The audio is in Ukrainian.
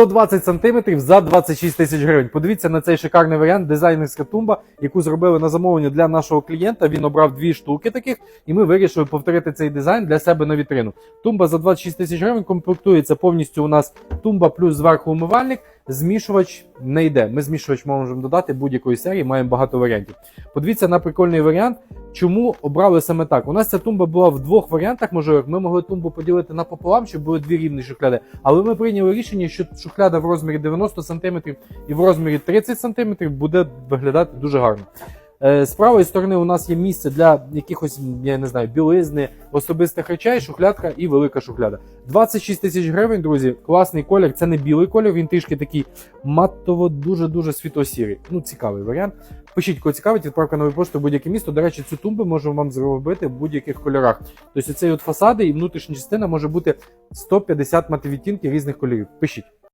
120 см за 26 тисяч гривень. Подивіться на цей шикарний варіант, дизайнерська тумба, яку зробили на замовлення для нашого клієнта. Він обрав дві штуки таких, і ми вирішили повторити цей дизайн для себе на вітрину. Тумба за 26 тисяч гривень комплектується повністю. У нас тумба плюс зверху умивальник. Змішувач не йде. Ми змішувач можемо додати будь-якої серії, маємо багато варіантів. Подивіться на прикольний варіант. Чому обрали саме так? У нас ця тумба була в двох варіантах можливих. Ми могли тумбу поділити напополам, щоб були дві рівні шухляди. Але ми прийняли рішення, що шухляда в розмірі 90 см і в розмірі 30 см буде виглядати дуже гарно. Е, З правої сторони у нас є місце для якихось, я не знаю, білизни, особистих речей, шухлядка і велика шухляда. 26 тисяч гривень, друзі, класний колір. Це не білий колір, він трішки такий матово дуже-дуже світло-сірий. Ну, цікавий варіант. Пишіть, кого цікавить, відправка нової пошти в будь-яке місто. До речі, цю тумбу можемо вам зробити в будь-яких кольорах. Тобто цей от фасади і внутрішня частина може бути 150 матовідтінків різних кольорів. Пишіть.